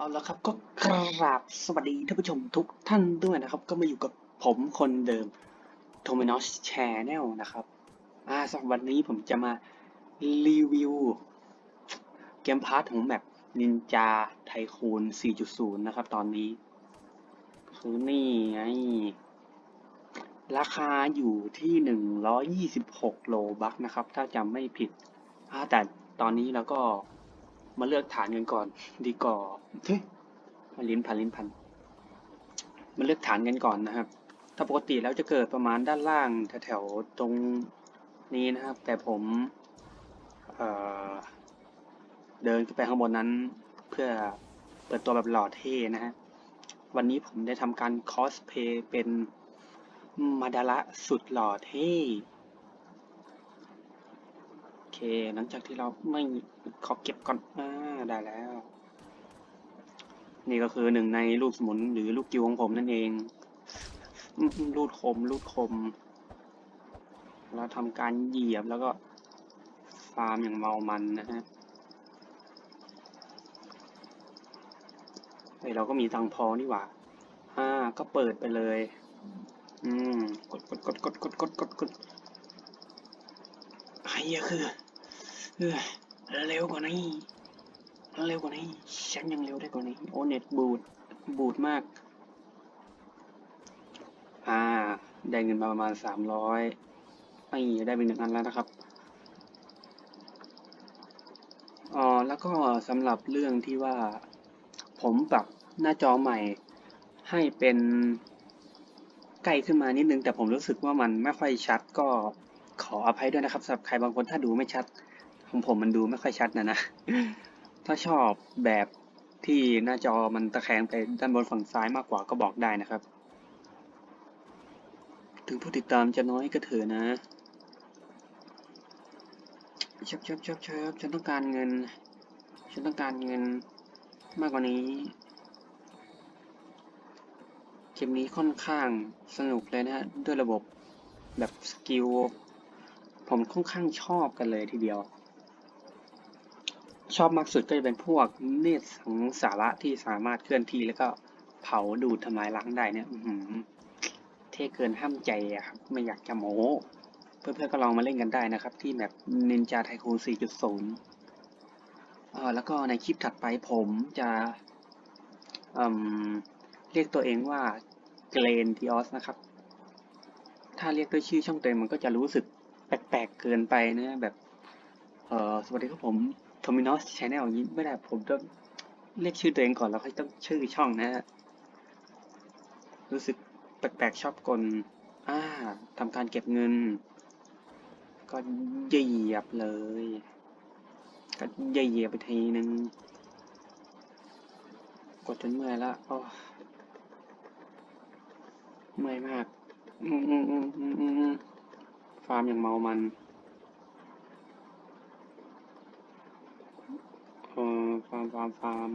เอาละครับก็กราบสวัสดีท่านผู้ชมทุกท่านด้วยนะครับ ก็มาอยู่กับผมคนเดิม t o m i n o s Channel นะครับอ่าสำหรับวันนี้ผมจะมารีวิวเกมพาร์ทของแมป Ninja Tycoon 4.0 นะครับ ตอนนี้คือนี่ไงราคาอยู่ที่ 126 โลบัคนะครับ ถ้าจำไม่ผิดแต่ตอนนี้เราก็ มาเลือกฐานกันก่อน ดีก่อเฮ้ยพันลิ้นพันลิ้นพัน มาเลือกฐานกันก่อนนะครับ ถ้าปกติแล้วจะเกิดประมาณด้านล่างแถวๆตรงนี้นะครับ แต่ผมเอ่อเดินขึ้นไปข้างบนนั้น เพื่อเปิดตัวแบบหล่อเท่นะฮะ วันนี้ผมได้ทำการคอสเพย์เป็นมาดาระสุดหล่อเท่โอเค หลังจากที่เราไม่ขอเก็บก่อนอ่าได้แล้ว นี่ก็คือหนึ่งในลูกสมุนหรือลูกกิวของผมนั่นเองลูดคมลูดคม เราทำการเหยียบแล้วก็ ฟาร์มอย่างเมามันนะฮะเฮ้ยเราก็มีตังพอนี่หว่าอ่า ก็เปิดไปเลย อืม กดกดกดกดกดกดกดกดไอ้เหี้ยคือ เออเร็วกว่านี้เร็วกว่านี้ ฉันยังเร็วได้กว่านี้ โอเน็ตบูดบูดมาก อ่า ได้เงินมาประมาณสามร้อยไม่ได้เป็นหนึ่งอันแล้วนะครับอ๋อแล้วก็สำหรับเรื่องที่ว่า ผมปรับหน้าจอใหม่ ให้เป็นใกล้ขึ้นมานิดนึง แต่ผมรู้สึกว่ามันไม่ค่อยชัดก็ขออภัยด้วยนะครับสำหรับใครบางคนถ้าดูไม่ชัด ของผมมันดูไม่ค่อยชัดนะนะ ถ้าชอบแบบที่หน้าจอมันตะแคงไปด้านบนฝั่งซ้ายมากกว่าก็บอกได้นะครับ ถึงผู้ติดตามจะน้อยก็เถอะนะชิบชิบชิบชิบฉันต้องการเงิน ฉันต้องการเงินมากกว่านี้เกมนี้ค่อนข้างสนุกเลยนะฮะด้วยระบบแบบสกิลผมค่อนข้างชอบกันเลยทีเดียว ชอบมากสุดก็จะเป็นพวกเนตรสังสาระที่สามารถเคลื่อนที่แล้วก็เผาดูดทำลายล้างได้เนี่ยเท่เกินห้ามใจอะครับ ไม่อยากจะโม้เพื่อนๆก็ลองมาเล่นกันได้นะครับ ที่แบบ Ninja Tycoon 4.0อ่าแล้วก็ในคลิปถัดไปผมจะอืมเรียกตัวเองว่าเกรนดิออสนะครับ ถ้าเรียกด้วยชื่อช่องเต็มมันก็จะรู้สึกแปลกๆเกินไปนะแบบเออสวัสดีครับผม t o m i n o s Channel อย่างนี้ไม่ได้ผมต้องเรียกชื่อตัวเองก่อนแล้วค่อยต้องชื่อช่องนะฮะ รู้สึกแปลกๆชอบกลอ่าทำการเก็บเงิน ก็เหยียบเลย ก็เหยียบไปทีนึง กดจนเมื่อยละโอ้เมื่อยมาก อืมอืมอืมอืมอืมฟาร์มอย่างเมามัน เออฟามฟาร์มฟาร์ม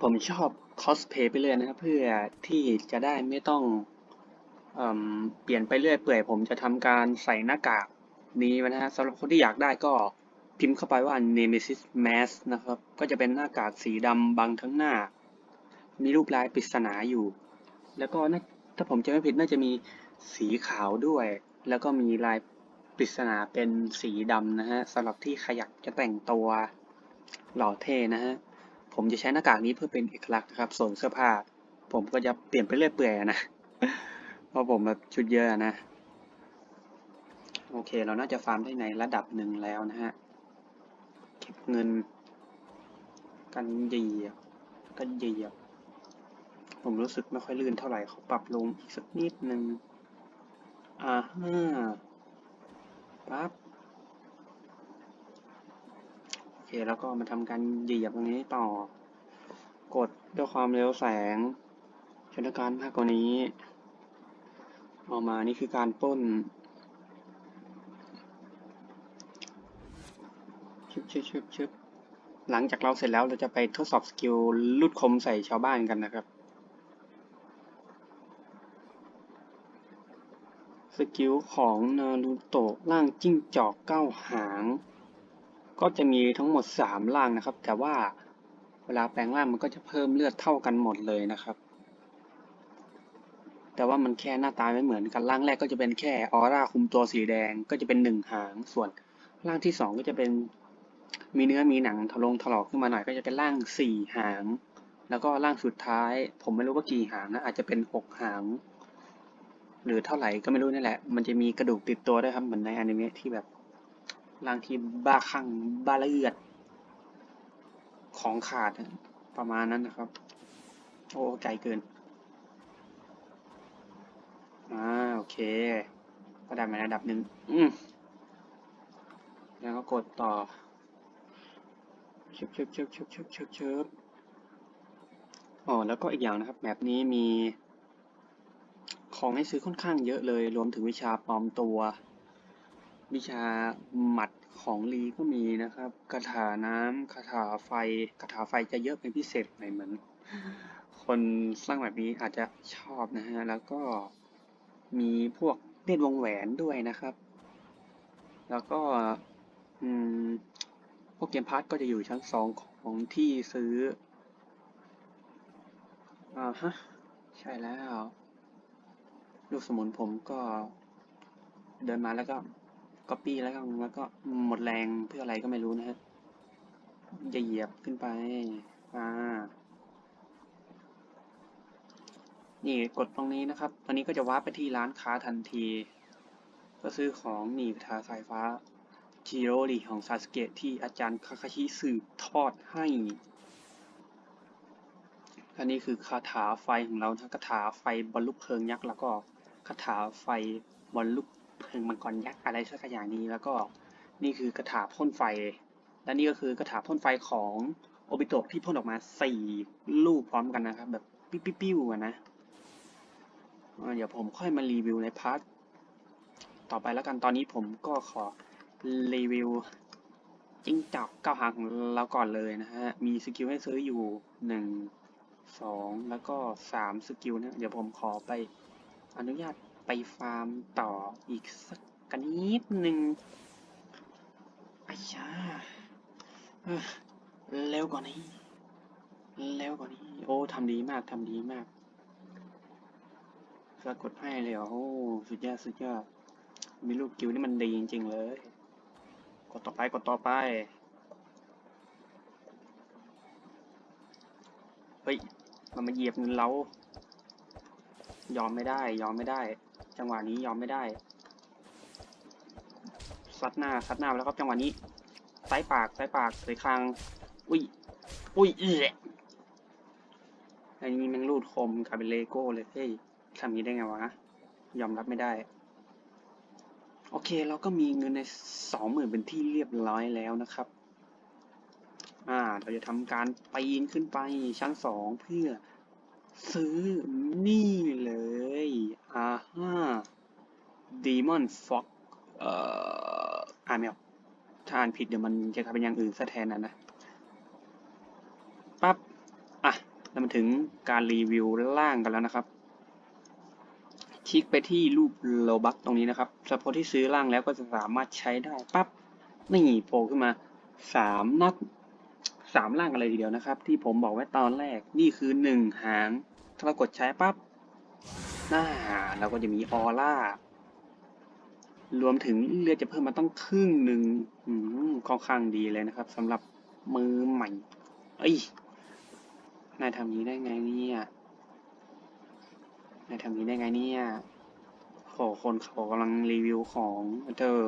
ผมชอบคอสเพย์ไปเรื่อยนะครับ เพื่อที่จะได้ไม่ต้องเอเปลี่ยนไปเรื่อยเปื่อย ผมจะทำการใส่หน้ากากนี้นะฮะสำหรับคนที่อยากได้ก็พิมพ์เข้าไปว่า Nemesis Mask นะครับ ก็จะเป็นหน้ากากสีดำบังทั้งหน้า มีรูปลายปริศนาอยู่ แล้วก็ถ้าผมจะไม่ผิดน่าจะมีสีขาวด้วย แล้วก็มีลาย ปริศนาเป็นสีดำนะฮะสำหรับที่ใครอยากจะแต่งตัวหล่อเท่นะฮะ ผมจะใช้หน้ากากนี้เพื่อเป็นเอกลักษณ์ครับส่วนเสื้อผ้า ผมก็จะเปลี่ยนไปเรื่อยเปื่อยนะ เพราะผมแบบชุดเยอะนะ โอเคเราน่าจะฟาร์มได้ในระดับหนึ่งแล้วนะฮะ เก็บเงิน กันเหยียบกันเหยียบ ผมรู้สึกไม่ค่อยลื่นเท่าไหร่เขาปรับลงอีกสักนิดนึงอ่าฮะ ปั๊บโอเคแล้วก็มาทำการเหยียบตรงนี้ต่อ กดด้วยความเร็วแสงชนการมากกว่านี้ออกมานี่คือการป้นชึบชึบชึบชึบหลังจากเราเสร็จแล้วเราจะไปทดสอบสกิลลูดคมใส่ชาวบ้านกันนะครับ กิลของนารูโตะร่างจิ้งจอกเก้าหาง ก็จะมีทั้งหมดสามร่างนะครับ แต่ว่าเวลาแปลงร่างมันก็จะเพิ่มเลือดเท่ากันหมดเลยนะครับ แต่ว่ามันแค่หน้าตาไม่เหมือนกันร่างแรกก็จะเป็นแค่ออร่าคุมตัวสีแดงก็จะเป็นหนึ่งหาง ส่วนร่างที่สองก็จะเป็นมีเนื้อมีหนังทะลงถลอกขึ้นมาหน่อยก็จะเป็นร่างสี่หาง แล้วก็ร่างสุดท้าย ผมไม่รู้ว่ากี่หางนะอาจจะเป็นหกหาง หรือเท่าไหร่ก็ไม่รู้นี่แหละ มันจะมีกระดูกติดตัวด้วยครับ เหมือนในอนิเมะที่แบบร่างที่บ้าคลั่งบ้าเลือด ของขาดประมาณนั้นนะครับ โอ้ไกลเกินอ่าโอเคก็ได้มาระดับหนึ่งอืมแล้วก็กดต่อชิบชิบชิบชิบชิบชิบชิบอ๋อแล้วก็อีกอย่างนะครับแบบนี้มี ของให้ซื้อค่อนข้างเยอะเลย รวมถึงวิชาปลอมตัว วิชาหมัดของลีก็มีนะครับคาถาน้ำคาถาไฟคาถาไฟจะเยอะเป็นพิเศษหน่อยเหมือนคนสร้างแบบนี้อาจจะชอบนะฮะ แล้วก็มีพวกเนตรวงแหวนด้วยนะครับ แล้วก็อืมพวกเกมพาร์ทก็จะอยู่ชั้นสองของที่ซื้ออ่าฮะ ใช่แล้ว ลูกสมุนผมก็เดินมาแล้วก็ก๊อปปี้แล้วก็แล้วก็หมดแรงเพื่ออะไรก็ไม่รู้นะฮะจะเหยียบขึ้นไปอ่านี่กดตรงนี้นะครับ ตอนนี้ก็จะวาร์ปไปที่ร้านค้าทันที ก็ซื้อของหนีทาสายฟ้าจิโรริของซาสเกะที่อาจารย์คาคาชิสืบทอดให้อันนี้คือคาถาไฟของเรานะคาถาไฟบรรลุเพลิงยักษ์แล้วก็ คาถาไฟบรรลุเพลิงมังกรยักษ์อะไรสักอย่างนี้แล้วก็นี่คือคาถาพ่นไฟ และนี่ก็คือคาถาพ่นไฟของโอบิโตะที่พ่นออกมาสี่ลูกพร้อมกันนะครับ แบบปิ้วๆๆอะนะอ่าเดี๋ยวผมค่อยมารีวิวในพาร์ทต่อไปแล้วกันตอนนี้ผมก็ขอรีวิวจิ้งจอกเก้าหางของเราก่อนเลยนะฮะ มีสกิลให้ซื้ออยู่หนึ่งสองแล้วก็สามสกิลนะ เดี๋ยวผมขอไป อนุญาตไปฟาร์มต่ออีกสักกันนิดหนึ่งอ้ยาเออเร็วกว่านี้ เร็วกว่านี้ โอ้ทำดีมากทำดีมากสะกดให้เลยเหรอโอ้สุดยอดสุดยอด มีลูกกิวนี่มันดีจริง ๆ เลย กดต่อไปกดต่อไป เฮ้ย มันมาเหยียบเงินเรา ยอมไม่ได้ ยอมไม่ได้ จังหวะนี้ยอมไม่ได้ซัดหน้าซัดหน้าไปแล้วครับจังหวะนี้ซ้ายปากซ้ายปากใส่คางอุ้ยอุ้ยเอ๊ะอันนี้แมันรูดคมกลายเป็นเลโก้เลยเฮ้ยทำนี้ได้ไงวะยอมรับไม่ได้ โอเคเราก็มีเงินในสองหมื่นเป็นที่เรียบร้อยแล้วนะครับ อ่า เราจะทำการปีนขึ้นไปชั้นสองเพื่อซื้อนี่เลย อ่าฮะ Demon Fox เอ่ออ่านไม่ออกถ้าอ่านผิดเดี๋ยวมันจะกลายเป็นอย่างอื่นซะแทนนะนะปั๊บอะแล้วมาถึงการรีวิวล่างกันแล้วนะครับ คลิกไปที่รูปโลบักตรงนี้นะครับสำหรับคนที่ซื้อร่างแล้วก็จะสามารถใช้ได้ปั๊บนี่โผล่ขึ้นมาสามนัดสามร่างกันเลยทีเดียวนะครับ ที่ผมบอกไว้ตอนแรกนี่คือหนึ่งหางถ้าเรากดใช้ปั๊บ หน้าเราก็จะมีออร่ารวมถึงเลือดจะเพิ่มมาต้องครึ่งหนึ่งค่อนข้างดีเลยนะครับสำหรับมือใหม่ เอ้ยนายทำนี้ได้ไงเนี่ยนายทำนี้ได้ไงเนี่ยโหคนเขากำลังรีวิวของเธอ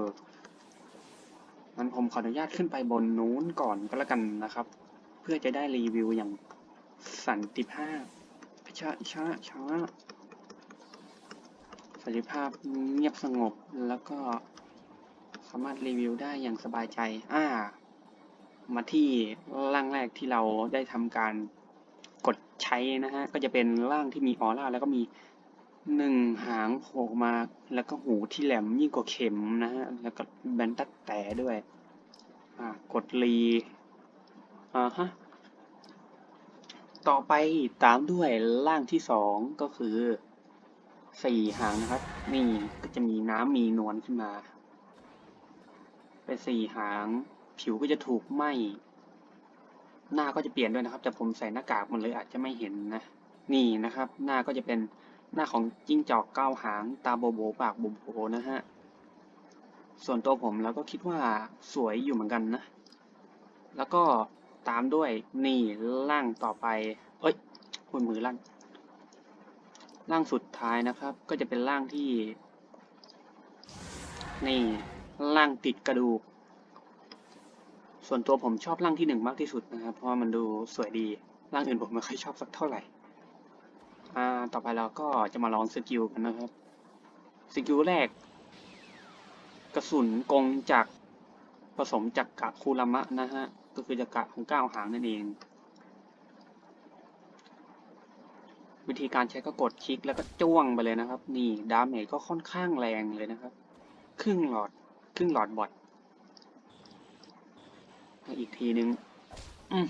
งั้นผมขออนุญาตขึ้นไปบนนู้นก่อนก็แล้วกันนะครับ เพื่อจะได้รีวิวอย่างสันติภาพช้าช้าช้า สันติภาพเงียบสงบแล้วก็สามารถรีวิวได้อย่างสบายใจ อ่า มาที่ร่างแรกที่เราได้ทำการกดใช้นะฮะ ก็จะเป็นร่างที่มีออร่าแล้วก็มีหนึ่งหางโผล่มา แล้วก็หูที่แหลมยิ่งกว่าเข็มนะฮะ แล้วก็แบนตัดแต่ด้วย อ่ากดรี อ่าฮะ ต่อไปตามด้วยร่างที่สองก็คือ สี่หางนะครับ นี่ก็จะมีน้ำมีนวลขึ้นมา เป็นสี่หาง ผิวก็จะถูกไหมหน้าก็จะเปลี่ยนด้วยนะครับ แต่ผมใส่หน้ากากมันเลยอาจจะไม่เห็นนะ นี่นะครับ หน้าก็จะเป็นหน้าของจิ้งจอกเก้าหาง ตาโบโบปากโบโบนะฮะ ส่วนตัวผมแล้วก็คิดว่าสวยอยู่เหมือนกันนะ แล้วก็ตามด้วยนี่ร่างต่อไป เอ้ยคุยมือลั่น ร่างสุดท้ายนะครับ ก็จะเป็นร่างที่ นี่ร่างติดกระดูก ส่วนตัวผมชอบร่างที่หนึ่งมากที่สุดนะครับ เพราะมันดูสวยดีร่างอื่นผมไม่ค่อยชอบสักเท่าไหร่ อ่า ต่อไปเราก็จะมาลองสกิลกันนะครับ สกิลแรก กระสุนกงจากผสมจากกะคูรามะนะฮะ ก็คือจากกะของก้าวหางนั่นเอง วิธีการใช้ก็กดคลิกแล้วก็จ้วงไปเลยนะครับ นี่ดาเมจก็ค่อนข้างแรงเลยนะครับ ครึ่งหลอด ครึ่งหลอดบอดอีกทีนึงอืม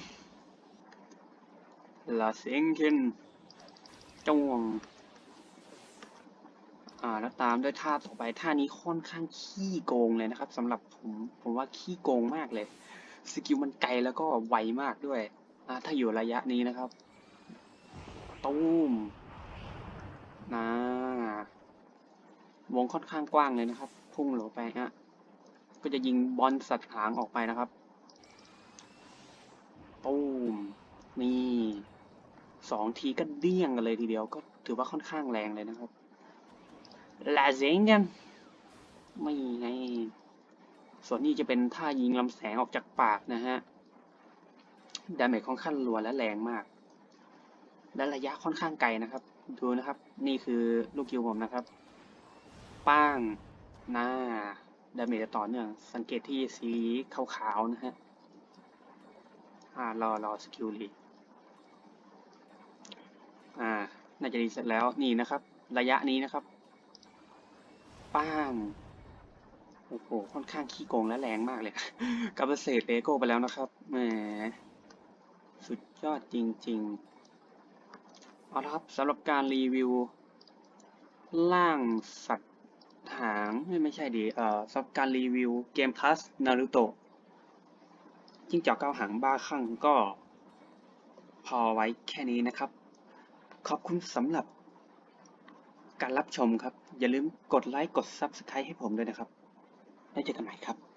ลาเซงเคนจ้วง อ่าแล้วตามด้วยท่าต่อไปท่านี้ค่อนข้างขี้โกงเลยนะครับสำหรับผมผมว่าขี้โกงมากเลย สกิลมันไกลแล้วก็ไวมากด้วยอ่าถ้าอยู่ระยะนี้นะครับ ตุ้มนะ วงค่อนข้างกว้างเลยนะครับ พุ่งหลไปฮะ ก็จะยิงบอลสัตว์หางออกไปนะครับตุ้มนี่สองทีก็เดี้ยงกันเลยทีเดียวก็ถือว่าค่อนข้างแรงเลยนะครับลาเซงกันไม่ไงส่วนนี้จะเป็นท่ายิงลำแสงออกจากปากนะฮะดาเมจค่อนข้างรัวและแรงมาก และระยะค่อนข้างไกลนะครับ ดูนะครับ นี่คือลูกคิวผมนะครับ ป้างหน้าดาเมจะต่อเนื่อง สังเกตที่สีขาวๆนะฮะอ่ารอรอสกิลรีอ่า น่าจะดีเสร็จแล้วนี่นะครับ ระยะนี้นะครับ ป้างโอ้โหค่อนข้างขี้โกงและแรงมากเลยกับเศษเลโก้ไปแล้วนะครับแหมสุดยอดจริง ๆ เอาละครับสำหรับการรีวิวร่างสัตว์หางไม่ไม่ใช่ดีเอ่อสำหรับการรีวิวเกมพลัสนารูโตะจิ้งจอกเก้าหางบ้าคลั่งก็ พอไว้แค่นี้นะครับ ขอบคุณสำหรับ การรับชมครับ อย่าลืมกดไลค์กด Subscribe ให้ผมด้วยนะครับ แล้วเจอกันใหม่ครับ